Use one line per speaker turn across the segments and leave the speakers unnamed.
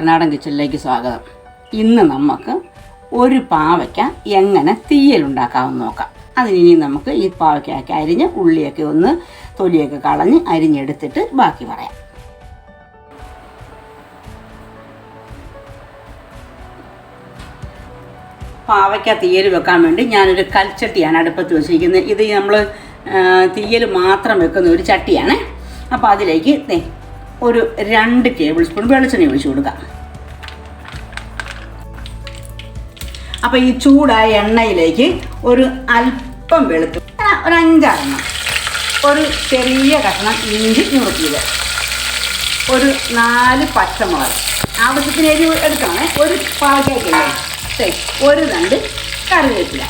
കുട്ടനാടൻ കിച്ചണിലേക്ക് സ്വാഗതം. ഇന്ന് നമുക്ക് ഒരു പാവയ്ക്ക എങ്ങനെ തീയലുണ്ടാക്കാമെന്ന് നോക്കാം. അതിനി നമുക്ക് ഈ പാവയ്ക്കൊക്കെ അരിഞ്ഞ് ഉള്ളിയൊക്കെ ഒന്ന് തൊലിയൊക്കെ കളഞ്ഞ് അരിഞ്ഞെടുത്തിട്ട് ബാക്കി പറയാം. പാവയ്ക്ക തീയൽ വെക്കാൻ വേണ്ടി ഞാനൊരു കൽച്ചട്ടിയാണ് അടുപ്പത്ത് വെച്ചിരിക്കുന്നത്. ഇത് നമ്മൾ തീയൽ മാത്രം വെക്കുന്ന ഒരു ചട്ടിയാണ്. അപ്പോൾ അതിലേക്ക് ഒരു രണ്ട് ടേബിൾ സ്പൂൺ വെളിച്ചെണ്ണ ഒഴിച്ചു കൊടുക്കാം. അപ്പോൾ ഈ ചൂടായ എണ്ണയിലേക്ക് ഒരു അല്പം വെളുത്തു ഒരു അഞ്ചാറെണ്ണം. ഒരു ചെറിയ കഷ്ണം ഇഞ്ചി നുറുക്കിയത് ഒരു നാല് പച്ചമുളക്. ആവശ്യത്തിന് എരിവ് എടുക്കണേ ഒരു പാകേക്കില്ലേ ശരി ഒരു രണ്ട് കറിവേപ്പില.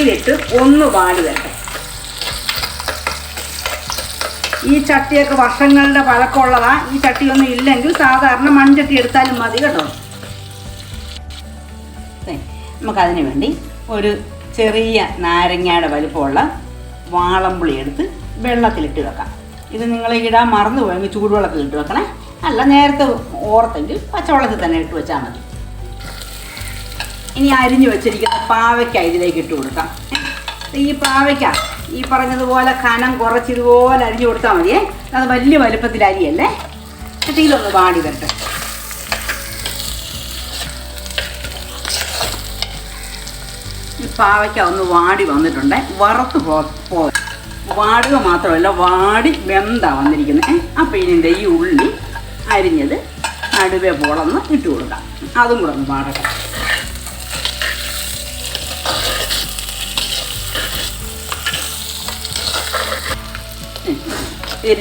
ഇതിട്ട് ഒന്ന് വാടി വരട്ടെ. ഈ ചട്ടിയൊക്കെ വർഷങ്ങളുടെ പഴക്കമുള്ളതാ. ഈ ചട്ടിയൊന്നും ഇല്ലെങ്കിൽ സാധാരണ മൺചട്ടി എടുത്താലും മതി കേട്ടോ. നമുക്കതിന് വേണ്ടി ഒരു ചെറിയ നാരങ്ങയുടെ വലുപ്പമുള്ള വാളമ്പുളി എടുത്ത് വെള്ളത്തിലിട്ട് വെക്കാം. ഇത് നിങ്ങൾ ഇടാൻ മറന്നു പോയെങ്കിൽ ചൂടുവെള്ളത്തിൽ ഇട്ട് വെക്കണേ. അല്ല നേരത്തെ ഓർത്തെങ്കിൽ പച്ചവെള്ളത്തിൽ തന്നെ ഇട്ട് വെച്ചാൽ മതി. ഇനി അരിഞ്ഞു വെച്ചിരിക്കുന്ന പാവയ്ക്ക ഇതിലേക്ക് ഇട്ട് കൊടുക്കാം. ഈ പാവയ്ക്ക ഈ പറഞ്ഞതുപോലെ കനം കുറച്ച് ഇതുപോലെ അരിഞ്ഞു കൊടുത്താൽ മതിയേ. അത് വലിയ വലുപ്പത്തിൽ അരിയല്ലേ എന്നിട്ട് ഇതൊന്ന് വാടി വരട്ടെ. പാവയ്ക്ക ഒന്ന് വാടി വന്നിട്ടുണ്ട്. വറുത്ത് പോ വാടുക മാത്രമല്ല വാടി വെന്താ വന്നിരിക്കുന്നത് അപ്പോൾ ഇനി ഈ ഉള്ളി അരിഞ്ഞത് നടുവേ പോളന്ന് ഇട്ട് കൊടുക്കാം. അതും കൂടെ ഒന്ന് വാടട്ടെ.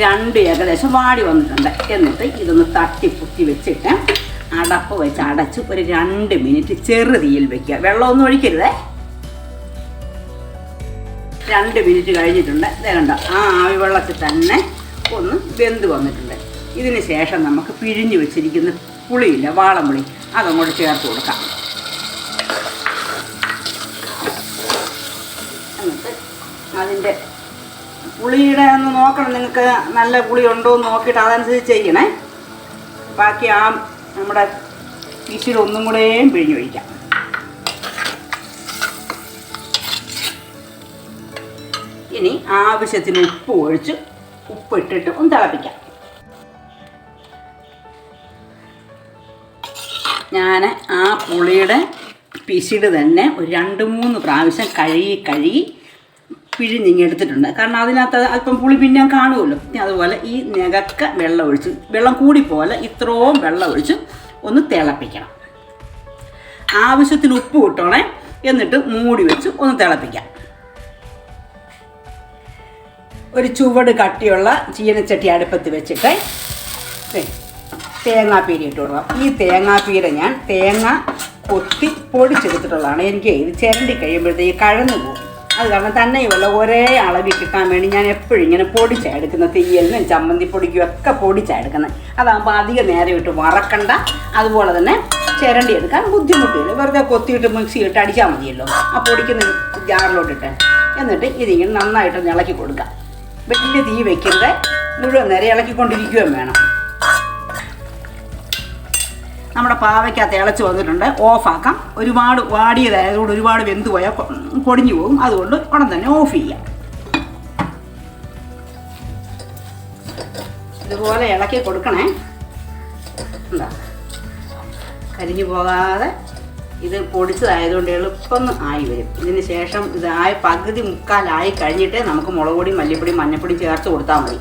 രണ്ട് ഏകദേശം വാടി വന്നിട്ടുണ്ട്. എന്നിട്ട് ഇതൊന്ന് തട്ടി പുത്തി വെച്ചിട്ട് അടപ്പ് വെച്ച് അടച്ച് ഒരു രണ്ട് മിനിറ്റ് ചെറുതീയിൽ വെക്കുക. വെള്ളമൊന്നും ഒഴിക്കരുതേ. രണ്ട് മിനിറ്റ് കഴിഞ്ഞിട്ടുണ്ട്. കണ്ടോ ആ ആവി വെള്ളത്തിൽ തന്നെ ഒന്ന് വെന്ത് വന്നിട്ടുണ്ട്. ഇതിന് ശേഷം നമുക്ക് പിഴിഞ്ഞ് വെച്ചിരിക്കുന്ന പുളിയില്ല വാളംപുളി അതങ്ങോട്ട് ചേർത്ത് കൊടുക്കാം. അതിന്റെ പുളിയുടെ ഒന്ന് നോക്കണം നിങ്ങൾക്ക് നല്ല പുളി ഉണ്ടോ എന്ന് നോക്കിയിട്ട് അതനുസരിച്ച് ചെയ്യണേ. ബാക്കി ആ നമ്മുടെ ഫിഷിൽ ഒന്നും കൂടെയും പിഴിഞ്ഞൊഴിക്കാം ഇനി ആവശ്യത്തിന് ഉപ്പ് ഒഴിച്ച് ഉപ്പിട്ടിട്ട് ഒന്ന് തിളപ്പിക്കാം. ഞാൻ ആ പുളിയുടെ പിശിട് തന്നെ ഒരു രണ്ട് മൂന്ന് പ്രാവശ്യം കഴുകി കഴുകി പിഴിഞ്ഞിങ്ങെടുത്തിട്ടുണ്ട്. കാരണം അതിനകത്ത് അല്പം പുളി പിന്നെ കാണുമല്ലോ. അതുപോലെ ഈ നികക്ക വെള്ളം ഒഴിച്ച് വെള്ളം കൂടി പോലെ ഇത്രയും വെള്ളം ഒഴിച്ച് ഒന്ന് തിളപ്പിക്കണം. ആവശ്യത്തിന് ഉപ്പ് കിട്ടണേ എന്നിട്ട് മൂടി വെച്ച് ഒന്ന് തിളപ്പിക്കാം. ഒരു ചുവട് കട്ടിയുള്ള ചീനച്ചട്ടി അടുപ്പത്ത് വെച്ചിട്ട് തേങ്ങാപ്പീര ഇട്ട് കൊടുക്കാം. ഈ തേങ്ങാപ്പീര ഞാൻ തേങ്ങ കൊത്തി പൊടിച്ചെടുത്തിട്ടുള്ളതാണ്. എനിക്ക് ഇത് ചിരണ്ടി കഴിയുമ്പോഴത്തേക്ക് കഴന്നു പോകും. അത് കാരണം തന്നെയുള്ള ഒരേ അളവിൽ കിട്ടാൻ വേണ്ടി ഞാൻ എപ്പോഴും ഇങ്ങനെ പൊടിച്ചാണ് എടുക്കുന്നത് തീയലിനും ചമ്മന്തി പൊടിക്കും ഒക്കെ പൊടിച്ചാണ് എടുക്കുന്നത് അതാകുമ്പോൾ അധികം നേരം ഇട്ട് വറക്കണ്ട. അതുപോലെ തന്നെ ചിരണ്ടി എടുക്കാൻ ബുദ്ധിമുട്ടില്ല. വെറുതെ കൊത്തിയിട്ട് മിക്സി ഇട്ട് അടിച്ചാൽ മതിയല്ലോ. ആ പൊടിക്കുന്ന ജാറിലോട്ടിട്ട്. എന്നിട്ട് ഇതിങ്ങനെ നന്നായിട്ട് ഇളക്കി കൊടുക്കാം. വലിയ തീ വെക്കരുത്. മുഴുവൻ നേരം ഇളക്കിക്കൊണ്ടിരിക്കുകയും വേണം. നമ്മുടെ പാവയ്ക്കകത്ത് ഇളച്ച് വന്നിട്ടുണ്ട്. ഓഫാക്കാം. ഒരുപാട് വാടിയതായതുകൊണ്ട് ഒരുപാട് വെന്ത് പോയാൽ പൊടിഞ്ഞു പോകും. അതുകൊണ്ട് ഉടൻ തന്നെ ഓഫ് ചെയ്യാം. ഇതുപോലെ ഇളക്കി കൊടുക്കണേ. എന്താ? കരിഞ്ഞു പോകാതെ ഇത് പൊടിച്ചതായതുകൊണ്ട് എളുപ്പം ആയി വരും. ഇതിന് ശേഷം ഇത് ആയ പകുതി മുക്കാലായി കഴിഞ്ഞിട്ട് നമുക്ക് മുളക് പൊടി മല്ലിപ്പൊടി മഞ്ഞപ്പൊടി ചേർത്ത് കൊടുത്താൽ മതി.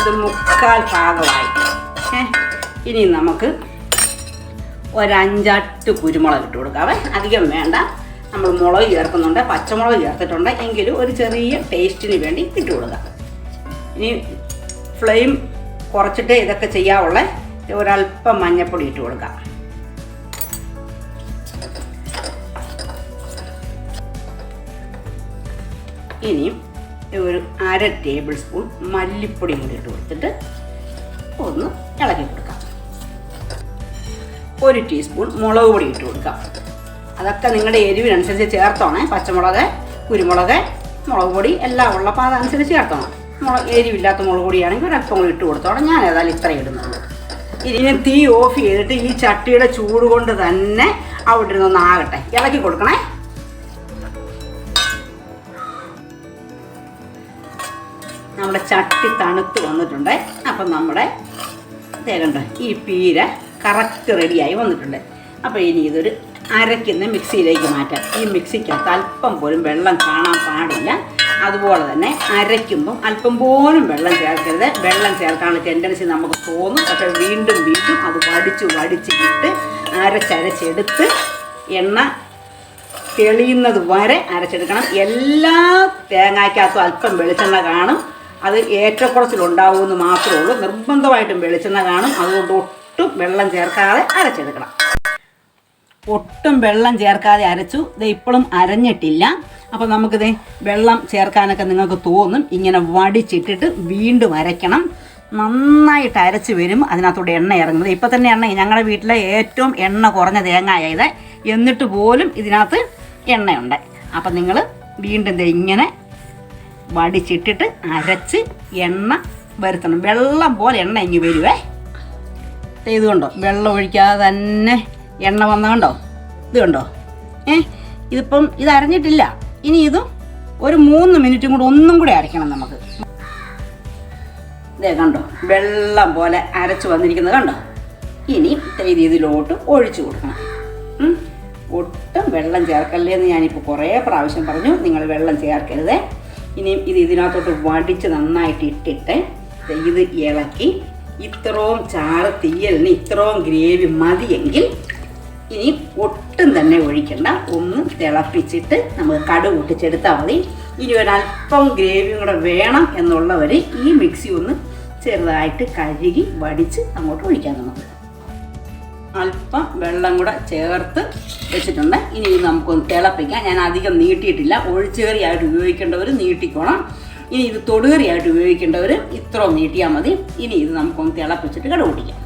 ഇത് മുക്കാൽ ഭാഗമായി. ഇനി നമുക്ക് ഒരഞ്ചട്ട് കുരുമുളക് ഇട്ട് കൊടുക്കാവേ അധികം വേണ്ട. നമ്മൾ മുളക് ചേർക്കുന്നുണ്ട് പച്ചമുളക് ചേർത്തിട്ടുണ്ട്. എങ്കിലും ഒരു ചെറിയ ടേസ്റ്റിന് വേണ്ടി ഇട്ട് കൊടുക്കാം. ഇനി ഫ്ലെയിം കുറച്ചിട്ട് ഇതൊക്കെ ചെയ്യാവുള്ള. ഒരല്പം മഞ്ഞൾപ്പൊടി ഇട്ട് കൊടുക്കാം. ഇനിയും ഒരു അര ടേബിൾ സ്പൂൺ മല്ലിപ്പൊടി കൂടി ഇട്ട് കൊടുത്തിട്ട് ഒന്ന് ഇളക്കി കൊടുക്കാം. ഒരു ടീസ്പൂൺ മുളക് പൊടി ഇട്ട് കൊടുക്കാം. അതൊക്കെ നിങ്ങളുടെ എരിവിനനുസരിച്ച് ചേർത്തോണേ. പച്ചമുളക് കുരുമുളക് മുളക് പൊടി എല്ലാം ഉള്ളപ്പോൾ അതനുസരിച്ച് ചേർത്തോണം. മുളക് എരിവില്ലാത്ത മുളക് പൊടിയാണെങ്കിൽ ഒരല്പം കൂടി ഇട്ട് കൊടുത്തോളാം ഞാൻ ഏതായാലും ഇത്രയും ഇടുന്നുള്ളൂ. ഇനി തീ ഓഫ് ചെയ്തിട്ട് ഈ ചട്ടിയുടെ ചൂട് കൊണ്ട് തന്നെ അവിടെ ഇരുന്നൊന്ന് ആകട്ടെ. ഇളക്കി കൊടുക്കണേ. നമ്മുടെ ചട്ടി തണുത്ത് വന്നിട്ടുണ്ട്. അപ്പം നമ്മുടെ തേകണ്ട ഈ പീര കറക്റ്റ് റെഡിയായി വന്നിട്ടുണ്ട്. അപ്പോൾ ഇനി ഇതൊരു അരയ്ക്കുന്ന മിക്സിയിലേക്ക് മാറ്റാം. ഈ മിക്സിക്കകത്ത് അല്പം പോലും വെള്ളം കാണാൻ പാടില്ല. അതുപോലെ തന്നെ അരയ്ക്കുമ്പം അല്പം പോലും വെള്ളം ചേർക്കരുത്. വെള്ളം ചേർക്കാനുള്ള ടെൻഡൻസി നമുക്ക് തോന്നും. പക്ഷേ വീണ്ടും വീണ്ടും അത് വടിച്ച് വടിച്ചിട്ട് അരച്ചരച്ചെടുത്ത് എണ്ണ തെളിയുന്നത് വരെ അരച്ചെടുക്കണം. എല്ലാ തേങ്ങയ്ക്കകത്തും അല്പം വെളിച്ചെണ്ണ കാണും. അത് ഏറ്റക്കുറച്ചിലുണ്ടാവുമെന്ന് മാത്രമേ ഉള്ളൂ. നിർബന്ധമായിട്ടും വെളിച്ചെണ്ണ കാണും. അതുകൊണ്ട് ഒട്ടും വെള്ളം ചേർക്കാതെ അരച്ചെടുക്കണം. ഒട്ടും വെള്ളം ചേർക്കാതെ അരച്ചു. ഇത് ഇപ്പോഴും അരഞ്ഞിട്ടില്ല. അപ്പോൾ നമുക്കിത് വെള്ളം ചേർക്കാനൊക്കെ നിങ്ങൾക്ക് തോന്നും. ഇങ്ങനെ വടിച്ചിട്ടിട്ട് വീണ്ടും അരയ്ക്കണം. നന്നായിട്ട് അരച്ച് വരും. അതിനകത്തൂടെ എണ്ണ ഇറങ്ങുന്നത്. ഇപ്പം തന്നെ എണ്ണ ഞങ്ങളുടെ വീട്ടിലെ ഏറ്റവും എണ്ണ കുറഞ്ഞ തേങ്ങായ ഇത്. എന്നിട്ട് പോലും ഇതിനകത്ത് എണ്ണയുണ്ട്. അപ്പം നിങ്ങൾ വീണ്ടും ഇങ്ങനെ വടിച്ചിട്ടിട്ട് അരച്ച് എണ്ണ വരുത്തണം. വെള്ളം പോലെ എണ്ണ ഇങ്ങി വരുവേ. ഇത് കണ്ടോ? വെള്ളം ഒഴിക്കാതെ തന്നെ എണ്ണ വന്ന കണ്ടോ? ഇത് കണ്ടോ? ഏ ഇതിപ്പം ഇത് അരഞ്ഞിട്ടില്ല. ഇനി ഇതും ഒരു മൂന്ന് മിനിറ്റും കൂടെ ഒന്നും കൂടെ അരയ്ക്കണം നമുക്ക്. ഇതേ കണ്ടോ? വെള്ളം പോലെ അരച്ച് വന്നിരിക്കുന്നത് കണ്ടോ? ഇനി ഇത് ഇതിലോട്ട് ഒഴിച്ചു കൊടുക്കണം. ഒട്ടും വെള്ളം ചേർക്കല്ലേ എന്ന് ഞാനിപ്പോൾ കുറേ പ്രാവശ്യം പറഞ്ഞു. നിങ്ങൾ വെള്ളം ചേർക്കരുത്. ഇനിയും ഇത് ഇതിനകത്തോട്ട് വടിച്ച് നന്നായിട്ട് ഇട്ടിട്ട് ഇത് ഇളക്കി ഇത്രയും ചാറ് തീയലിന് ഇത്രയും ഗ്രേവി മതിയെങ്കിൽ ഇനി ഒട്ടും തന്നെ ഒഴിക്കണ്ട. ഒന്ന് തിളപ്പിച്ചിട്ട് നമുക്ക് കടു പൊട്ടിച്ചെടുത്താൽ മതി. ഇനി ഒരല്പം ഗ്രേവിയും കൂടെ വേണം എന്നുള്ളവർ ഈ മിക്സി ഒന്ന് ചെറുതായിട്ട് കഴുകി വടിച്ച് അങ്ങോട്ട് ഒഴിക്കാൻ നമുക്ക് അല്പം വെള്ളം കൂടെ ചേർത്ത് വെച്ചിട്ടുണ്ട്. ഇനി ഇത് നമുക്കൊന്ന് തിളപ്പിക്കാം. ഞാൻ അധികം നീട്ടിയിട്ടില്ല. ഒഴിച്ചുകറിയായിട്ട് ഉപയോഗിക്കേണ്ടവർ നീട്ടിക്കോണം. ഇനി ഇത് തൊടുകറിയായിട്ട് ഉപയോഗിക്കേണ്ടവർ ഇത്രയും നീട്ടിയാൽ മതി. ഇനി ഇത് നമുക്കൊന്ന് തിളപ്പിച്ചിട്ട് കടപിടിക്കാം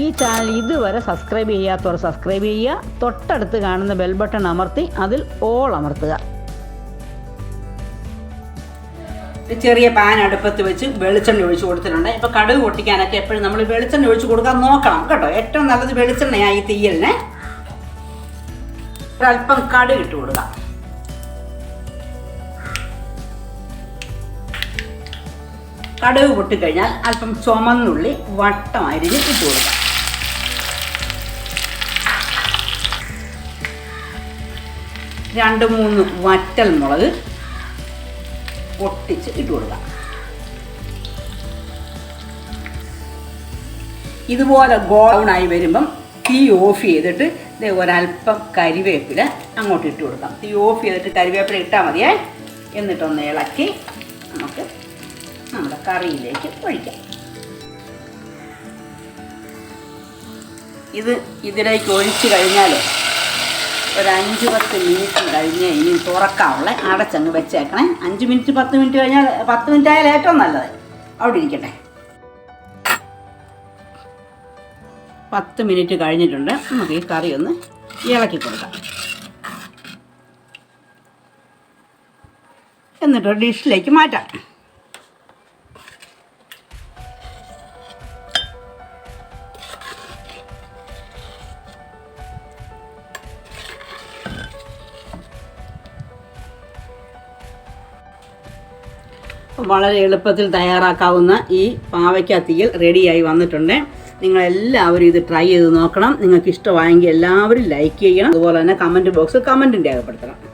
ഈ ചാനൽ ഇതുവരെ സബ്സ്ക്രൈബ് ചെയ്യാത്തവർ സബ്സ്ക്രൈബ് ചെയ്യുക. തൊട്ടടുത്ത് കാണുന്ന ബെൽ ബട്ടൺ അമർത്തി അതിൽ ഓൾ അമർത്തുക.
ചെറിയ പാൻ അടുപ്പത്ത് വെച്ച് വെളിച്ചെണ്ണ ഒഴിച്ച് കൊടുത്തിട്ടുണ്ട്. ഇപ്പോൾ കടുക് പൊട്ടിക്കാനൊക്കെ എപ്പോഴും നമ്മൾ വെളിച്ചെണ്ണ ഒഴിച്ച് കൊടുക്കാൻ നോക്കണം കേട്ടോ. ഏറ്റവും നല്ലത് വെളിച്ചെണ്ണയാണ് ഈ തീയലിന്. ഒരല്പം കടുക് ഇട്ട് കൊടുക്കാം. കടുക് പൊട്ടിക്കഴിഞ്ഞാൽ അല്പം ചുമന്നുള്ളി വട്ടം അരിഞ്ഞ് ഇട്ട് കൊടുക്കാം. രണ്ട് മൂന്ന് വറ്റൽ മുളക് പൊട്ടിച്ച് ഇട്ട് കൊടുക്കാം. ഇതുപോലെ ഗോളൗണായി വരുമ്പം തീ ഓഫ് ചെയ്തിട്ട് ദേ ഒരല്പം കരിവേപ്പില അങ്ങോട്ട് ഇട്ട് കൊടുക്കാം. തീ ഓഫ് ചെയ്തിട്ട് കരിവേപ്പില ഇട്ടാൽ മതിയേ. എന്നിട്ടൊന്ന് ഇളക്കി നമുക്ക് നമ്മുടെ കറിയിലേക്ക് ഒഴിക്കാം. ഇത് ഇതിലേക്ക് ഒഴിച്ചു കഴിഞ്ഞാൽ ഒരു അഞ്ച് പത്ത് മിനിറ്റ് കഴിഞ്ഞ് ഇനി തുറക്കാവുള്ള അടച്ചങ്ങ് വെച്ചേക്കണേ. അഞ്ച് മിനിറ്റ് പത്ത് മിനിറ്റ് കഴിഞ്ഞാൽ പത്ത് മിനിറ്റ് ആയാൽ ഏറ്റവും നല്ലത്. അവിടെ ഇരിക്കട്ടെ. പത്ത് മിനിറ്റ് കഴിഞ്ഞിട്ടുണ്ട്. നമുക്ക് ഈ കറി ഒന്ന് ഇളക്കി കൊടുക്കാം. എന്നിട്ട് ഡിഷിലേക്ക് മാറ്റാം. വളരെ എളുപ്പത്തിൽ തയ്യാറാക്കാവുന്ന ഈ പാവയ്ക്ക തീയൽ റെഡിയായി വന്നിട്ടുണ്ട്. നിങ്ങളെല്ലാവരും ഇത് ട്രൈ ചെയ്ത് നോക്കണം. നിങ്ങൾക്ക് ഇഷ്ടമായെങ്കിൽ എല്ലാവരും ലൈക്ക് ചെയ്യണം. അതുപോലെ തന്നെ കമന്റ് ബോക്സിൽ കമന്റും രേഖപ്പെടുത്തണം.